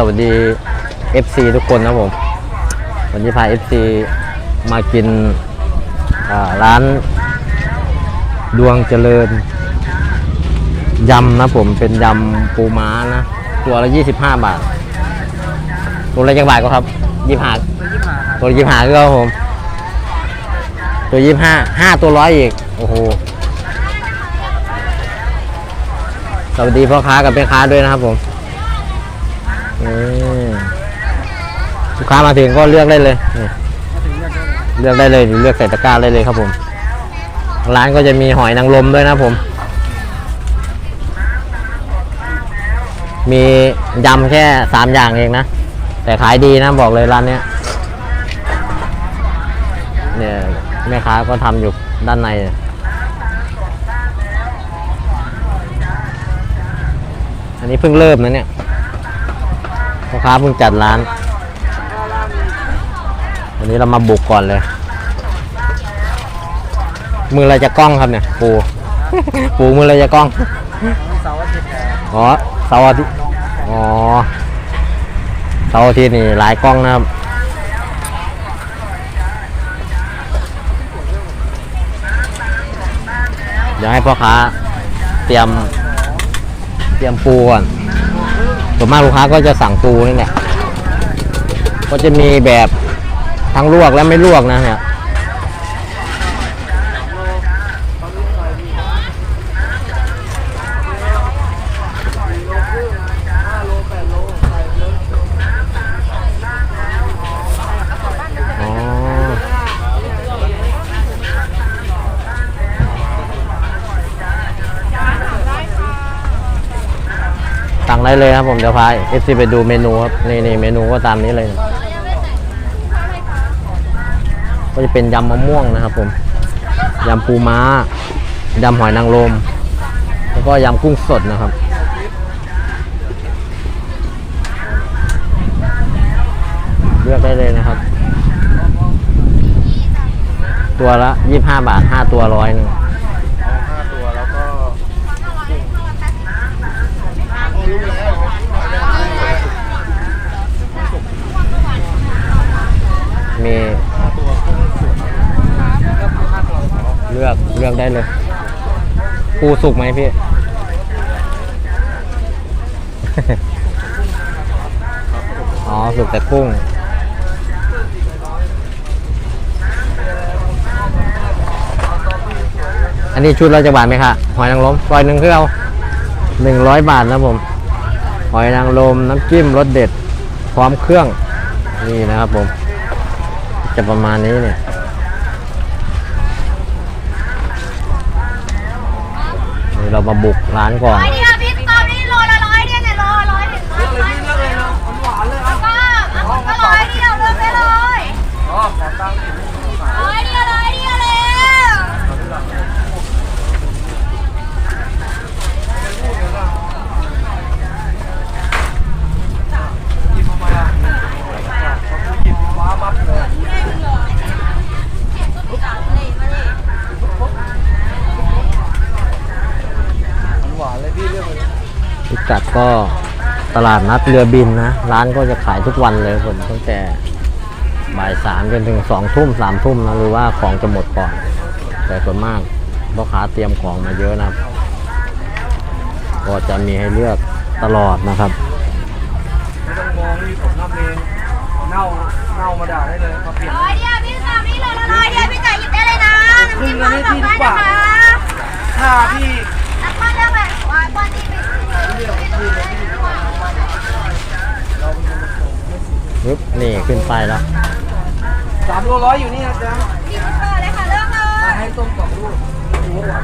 สวัสดี FC ทุกคนนะผม วันนี้พา FC มากินร้านดวงเจริญยำนะผมเป็นยำปูม้านะ ตัวละ 25 บาท ตัวละจักบาทก็ครับ25ตัวละ25ก็ครับผม ตัว25 5ตัวร้อยอีก โอ้โห สวัสดีพ่อค้ากับแม่ค้าด้วยนะครับผม ลูกค้ามาถึงก็เลือกได้เลยนี่เลือกได้เลยหรือเลือกใส่ตะกร้าได้เลยครับผม ร้านก็จะมีหอยนางรมด้วยนะผม มียำแค่สามอย่างเองนะ แต่ขายดีนะบอกเลยร้านเนี้ยเนี่ยแม่ค้าก็ทำอยู่ด้านในอันนี้เพิ่งเริ่มนะเนี่ย พ่อค้าเพิ่งจัดร้าน วันนี้เรามาบุกก่อนเลย มืออะไรจะกล้องครับเนี่ย ปู ปูมืออะไรจะกล้องอ๋อเสาร์อาทิตย์อ๋อเสาร์อาทิตย์นี่หลายกล้องนะครับเดี๋ยวให้พ่อค้าเตรียมเตรียมปูก่อน ส่วนมากลูกค้าก็จะสั่งปูนี่แหละก็จะมีแบบทั้งลวกและไม่ลวกนะเนี่ย ได้เลยครับผมเดี๋ยวพาเอฟซีไปดูเมนูครับนี่นี่เมนูก็ตามนี้เลย ก็จะเป็นยำมะม่วงนะครับผมยำปูม้ายำหอยนางรมแล้วก็ยำกุ้งสดนะครับเลือกได้เลยนะครับ ตัวละ 25 บาท 5 ตัวร้อยหนึง เอาห้าตัวแล้วก็รู้แล้ว มี ห้าตัวกุ้งสุกก็คือห้าตัว เลือกเลือกได้เลย ปูสุกไหมพี่ อ๋อ สุกแต่กุ้ง อันนี้ชุดเราจะบาทไหมคะหอยนางรมร้อยหนึ่งคือเอาหนึ่งร้อยบาทนะผม หอยนางรมน้ำจิ้มรสเด็ด พร้อมเครื่อง นี่นะครับผม จะประมาณนี้เนี่ย นี่ เรามาบุกร้านก่อนร้อยเดียวพี่ตอนนี้โลละร้อยเดียวเนี่ยโลร้อยถึงร้อยร้อย เลือกเลยเนาะหวานเลยครับ ก็เอาก็ร้อยเดียวเลือกได้เลย อ๋อขอตั้งค์ ร้อยเดียวร้อยเดียวแล้ว หยิบออกมาเขาหยิบว้าบับเลยหวานเลยพี่เลือกเลย พิ กัดก็ตลาดนัดเรือบินนะ ร้านก็จะขายทุกวันเลยผมตั้งแต่บ่ายสามจนถึงสองทุ่มสามทุ่มนะหรือว่าของจะหมดก่อน แต่ส่วนมากพ่อค้าเตรียมของมาเยอะนะครับ ก็จะมีให้เลือกตลอดนะครับไม่ต้องมองนี่ผมทำเองเน่าเน่ามาด่าได้เลยมาเปลี่ยนร้อยเดียวพี่ตอนนี้โลละร้อยเดียวพี่จ่ายหยิบได้เลยนะน้ำจิ้มร้อยสองร้อยนะคะถ้าพี่แล้วก็เลือกแบบว่าบอดี้ไปซื้อ ปึ๊บนี่ขึ้นไปายแล้วสามโลร้อยอยู่นี่นะจ๊ะพี่ซุปเปอร์เลยค่ะเลือกเลยมาให้ต้มกล่องลูกดูหวาน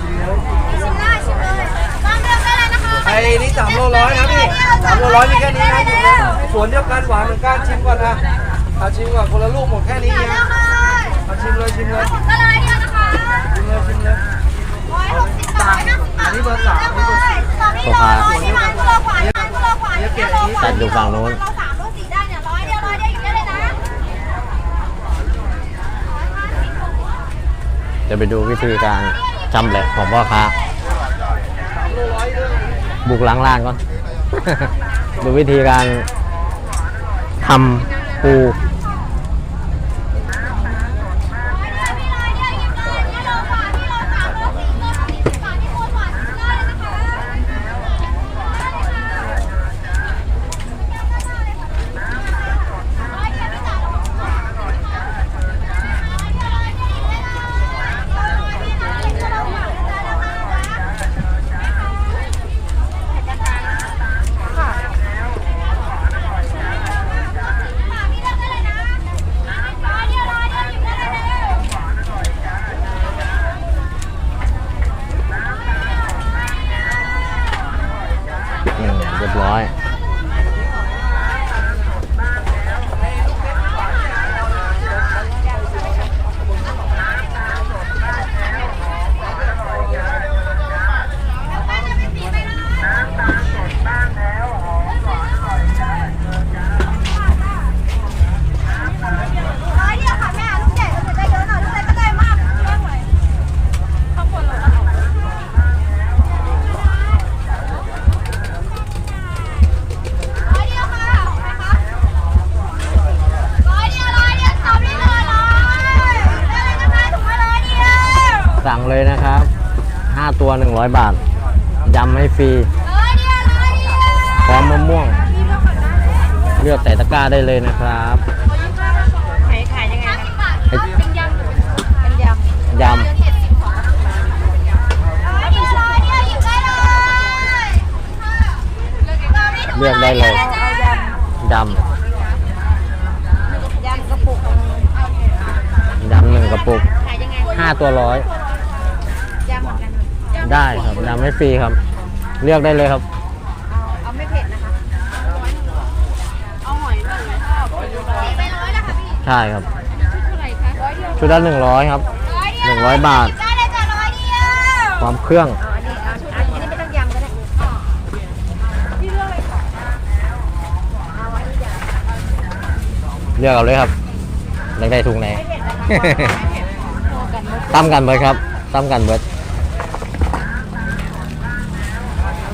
พี่ชิมได้ชิมเลยลองเลือกได้เลยนะคะไอ้นี่สามโลร้อยนะพี่สามโลร้อยมีแค่นี้นะอยู่นะสวนเดียวกันหวานเหมือนกันชิมก่อนนะเอาชิมก่อนคนละลูกหมดแค่นี้เลืนะอกเลยเอาชิมเลยชิมเลยก็ร้อยเดียวนะคะชิมเลยชิมเลยร้ อันนี้เบอร์สามอันนี้เบอร์สี่โซฟาจัดอยู่ฝั่งโน้นจะไปดูวิธีการจำแหละของพ่อค้าบุกล้างล่างก่อน ดูวิธีการทำปู สั่งเลยนะครับ 5 ตัว 100 บาทยำให้ฟรีพร้อมมะม่วง เลือกใส่ตะกร้าได้เลยนะครับขายยังไงเยำยำยำเลือกได้เลยดำดำหนึ่งกระปุกห้าตัวร้อย ได้ครับน้ำไม่ฟรีครับ เลือกได้เลยครับเอาไม่เผ็ดนะคะเอาหอยหนึ่งค่ะมีไปร้อยแล้วค่ะพี่ใช่ครับ ชุดเท่ไรคร้อชุดละหนึ่งร้อยครับหนึ่งร้อยบาท ได้เลยจ้ะร้อยเดียวความเครื่องเอันนี้ไม่ต้องยำก็ได้เลือกเอาเลยครับเลือกได้ถุงไหนตั้มกันเบิร์ดครับตำกันเบิร์ด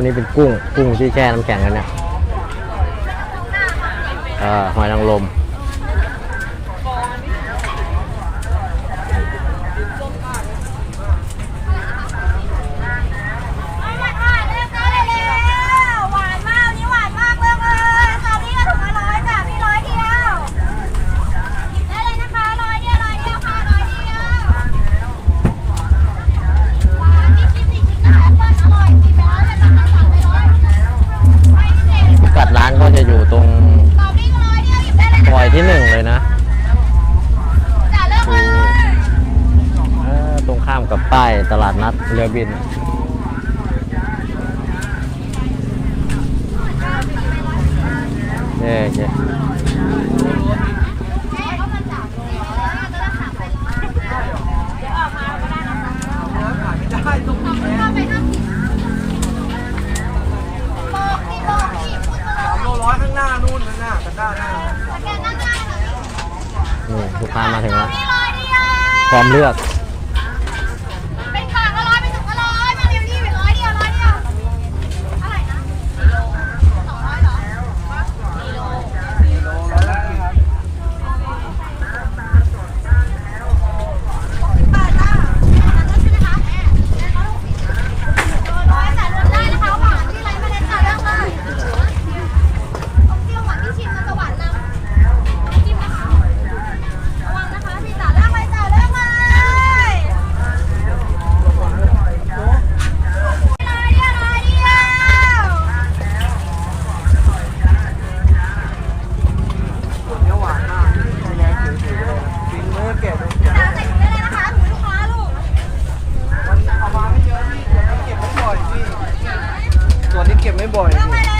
อันนี้เป็นกุ้ง กุ้งที่แช่น้ำแข็งกันเนี่ยหอยนางรม Thank you. ็บไม่บ่อย เรื่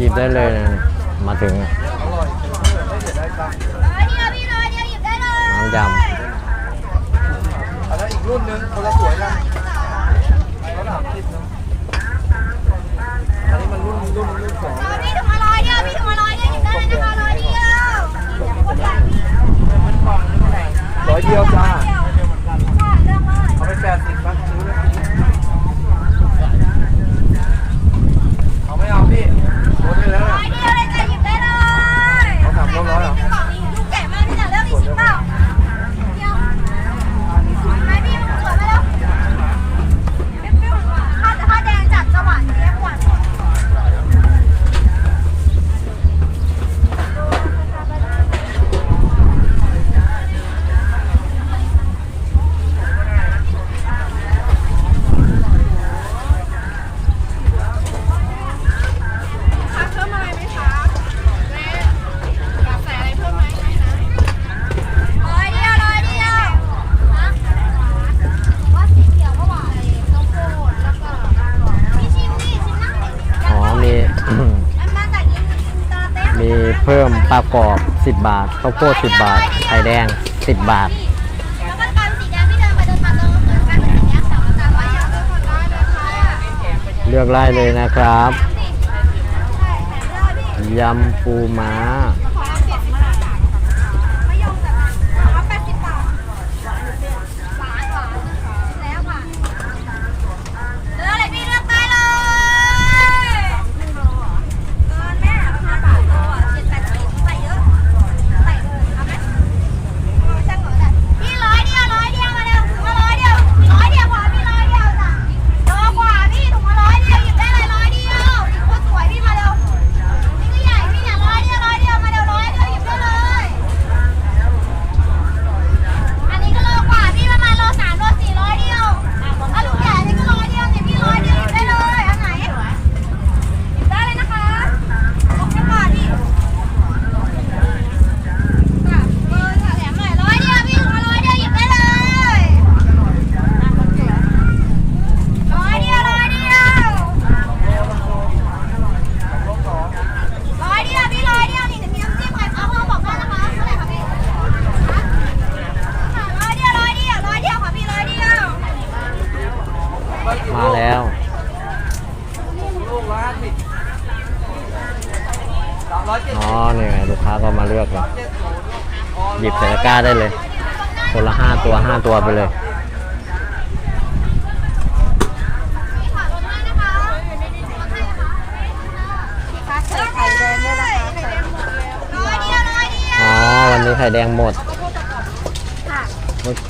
หยิบได้เลยมาถึงน้ำยำแล้วอีกรุ่นนึงคนละสวยละเขาถามคิดนะอันนี้มันรุ่นรุ่นรุ่นสองพี่ถุงละร้อยเดียวพี่งละร้อยหยิบได้เลยนะคะร้อยเดียวร้อยเดียวจ้า พิ่มปลากรอบ 10 บาทข้าวโพด10 บาท ไข่แดง 10 บาทาทเลือกไล่เลยนะครับ ยำปูม้า ตัวไปเลยอ๋อวันนี้ไข่แดงหมด โอเค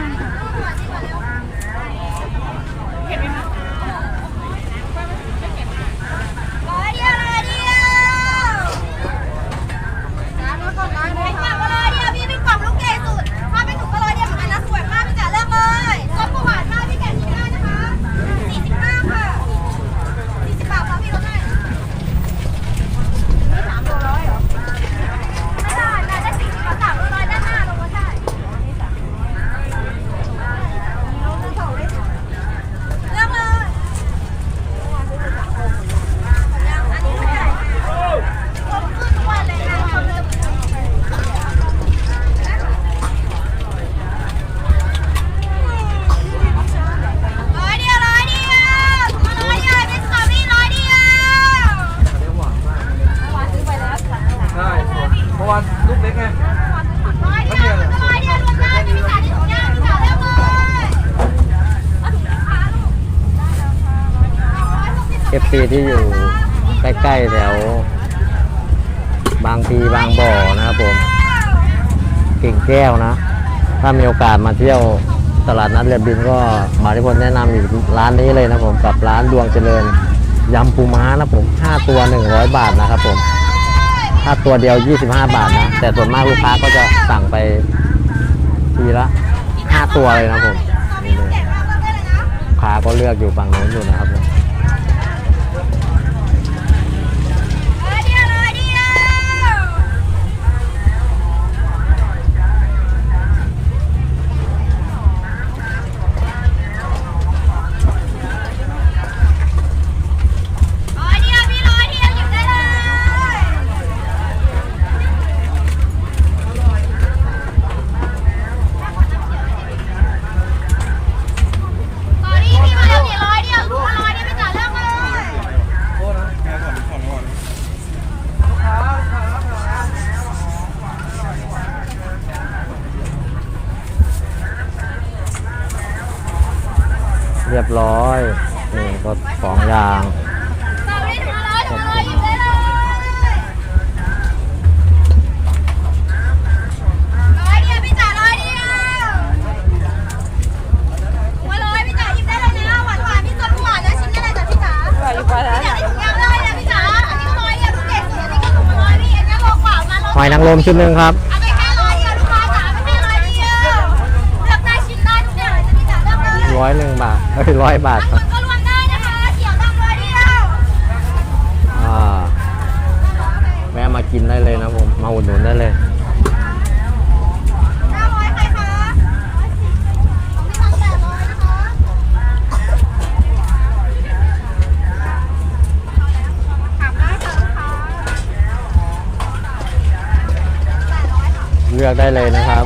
เอฟซีที่อยู่ใกล้ๆแถว บางพีบางบ่อนะครับผมกิ่งแก้วนะ ถ้ามีโอกาสมาเที่ยวตลาดนัดเรือบินก็บาริพลแนะนำอยู่ร้านนี้เลยนะผมกับร้านดวงเจริญยำปูม้านะผม5ตัว 100 บาทนะครับผมถ้าตัวเดียว 25 บาทนะ แต่ส่วนมากลูกค้าก็จะสั่งไปทีละ 5 ตัวเลยนะผมนี่เลยลูกค้าก็เลือกอยู่ฝั่งโน้นอยู่นะครับผม ร้อยเดียวร้อยเดียว ร้อยเดียวพี่ร้อยเดียวหยิบได้เลยตอนนี้พี่มาเร็วสี่ร้อยเดียวลูกละร้อยเดียวพี่จ๋าเลือกเลย โทษนะลูกค้าลูกค้าลูกค้า เรียบร้อย นี่ก็สองอย่าง สามนี่ถุงละร้อยถุงละร้อยหยิบได้เลยร้อยเดียวพี่จ๋าร้อยเดียวถุงละร้อยพี่จ๋าหยิบได้เลยนะหวานหวานพี่ต้นหวานนะชิ้นได้เลยจ้ะ พี่จ๋าอร่อยอยู่กว่าแล้วพี่จ๋าได้ถุงยางเลยนะพี่จ๋าอันนี้ก็ร้อยเดียวลูกเด็สอันนี้ก็ถุงละร้อยพี่อันนี้โลกว่ามาโลหอยนางรมชุดหนึ่งครับ ร้อยหนึ่งบาทเอ้ยร้อยบาทบางคครับนก็รวมได้นะคะเขียวดำร้อยเดียวอ่าแวะมากินได้เลยนะผมมาอุดหนุนได้เลยห้าร้อยใครคะของพี่ทำแปดร้อยนะคะถามได้ค่ะลูกค้าแปดร้อยค่ะเลือกได้เลยนะครับ